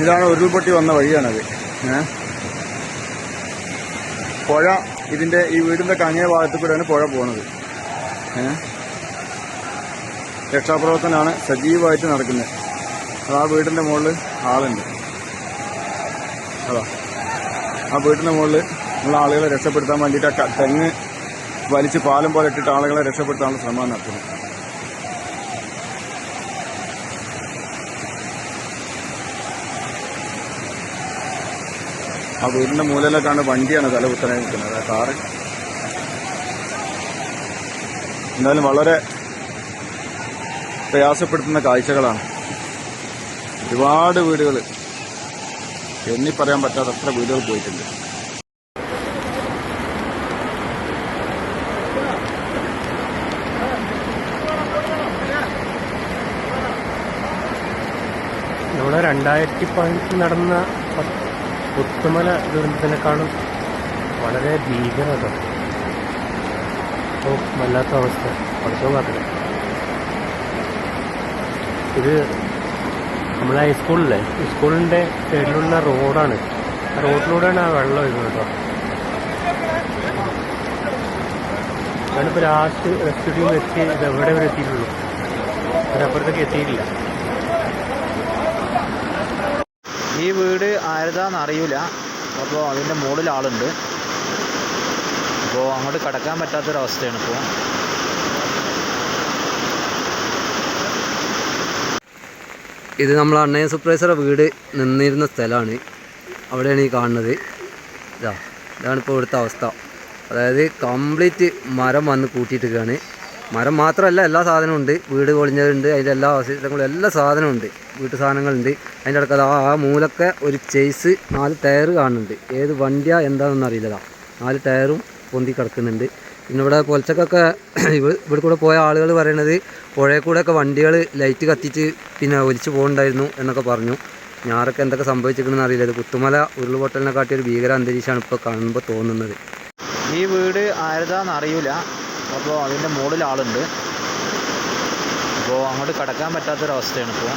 ഇതാണ് ഉരുൾപൊട്ടി വന്ന വഴിയാണത്. പുഴ ഇതിന്റെ ഈ വീടിന്റെ കങ്ങേ ഭാഗത്ത് കൂടെയാണ് പുഴ പോകുന്നത് രക്ഷാപ്രവർത്തനമാണ് സജീവമായിട്ട് നടക്കുന്നത്. ആ വീടിന്റെ മുകളിൽ ആളുണ്ട്. അതാ. ആ വീടിന്റെ മുകളിൽ നമ്മൾ ആളുകളെ രക്ഷപ്പെടുത്താൻ വേണ്ടിയിട്ട് തെങ്ങ് വലിച്ച് പാലം പോലെ ഇട്ടിട്ട് ആളുകളെ രക്ഷപ്പെടുത്താനുള്ള ശ്രമം നടത്തുന്നു ആ വീടിന്റെ മൂലയിലേക്കാണ് വണ്ടിയാണ് തല കുത്തനെ നിൽക്കുന്നത്. ആ കാറ്. എന്തായാലും വളരെ പ്രയാസപ്പെടുത്തുന്ന കാഴ്ചകളാണ്. ഒരുപാട് വീടുകൾ എണ്ണി പറയാൻ പറ്റാത്തത്ര വീടുകൾ പോയിട്ടുണ്ട്. ഇവിടെ രണ്ടായിരത്തി പതിനെട്ടിൽ നടന്ന പുത്തുമല ദുരന്തത്തിനെക്കാളും വളരെ ഭീകരത. അപ്പോൾ വല്ലാത്ത അവസ്ഥ. പഠിച്ചോ കാത്തില്ല ഇത് നമ്മളെ ഹൈസ്കൂളിലെ സ്കൂളിന്റെ സൈഡിലുള്ള റോഡാണ്. ആ റോഡിലൂടെയാണ് ആ വെള്ളം ഒഴുകുന്നത് കേട്ടോ. ഞാനിപ്പോൾ ലാസ്റ്റ് റെസ്റ്റുഡിയും എത്തി ഇത് എവിടെ വരെ എത്തിയിട്ടുള്ളൂ? അതിനപ്പുറത്തേക്ക് എത്തിയിട്ടില്ല ഈ വീട് ആരതാന്ന് അറിയില്ല അപ്പോൾ അതിന്റെ മുകളിൽ ആളുണ്ട്. അപ്പോൾ അങ്ങോട്ട് കടക്കാൻ പറ്റാത്തൊരവസ്ഥയാണ് ഇപ്പോൾ ഇത് നമ്മൾ അണ്ണയ സുപ്രൈസറെ വീട് നിന്നിരുന്ന സ്ഥലമാണ്. അവിടെയാണ് ഈ കാണുന്നത്. ഇതാ ഇതാണ് ഇപ്പോൾ ഇവിടുത്തെ അവസ്ഥ. അതായത് കംപ്ലീറ്റ് മരം വന്ന് കൂട്ടിയിട്ടിരിക്കുകയാണ്. മരം മാത്രമല്ല എല്ലാ സാധനവും ഉണ്ട്. വീട് പൊളിഞ്ഞതുണ്ട് അതിന്റെ എല്ലാ അവശിഷ്ടങ്ങളും എല്ലാ സാധനവും ഉണ്ട്. വീട്ടു സാധനങ്ങളുണ്ട്. അതിന്റെ അടുക്ക ആ ആ മൂലൊക്കെ ഒരു ചേസ് നാല് ടയർ കാണുന്നുണ്ട്. ഏത് വണ്ടിയാ എന്താണെന്ന് അറിയില്ലതാ. നാല് ടയറും പൊന്തി കിടക്കുന്നുണ്ട്. പിന്നെ ഇവിടെ പൊലച്ചക്കൊക്കെ ഇവ- ഇവിടെ കൂടെ പോയ ആളുകൾ പറയണത് പുഴയിൽ കൂടെയൊക്കെ വണ്ടികൾ ലൈറ്റ് കത്തിച്ച് പിന്നെ ഒലിച്ചു പോകുന്നുണ്ടായിരുന്നു എന്നൊക്കെ പറഞ്ഞു. ഞാറൊക്കെ എന്തൊക്കെ സംഭവിച്ചിരിക്കണമെന്ന് അറിയില്ല. ഇത് കുത്തുമല ഉരുൾപൊട്ടലിനെ കാട്ടിയ ഒരു ഭീകര അന്തരീക്ഷമാണ് ഇപ്പോൾ കാണുമ്പോൾ തോന്നുന്നത്. ഈ വീട് ആരതാന്ന് അറിയില്ല അപ്പോൾ അതിന്റെ മുകളിൽ ആളുണ്ട്. അപ്പോൾ അങ്ങോട്ട് കടക്കാൻ പറ്റാത്തൊരവസ്ഥയാണ് ഇപ്പോൾ.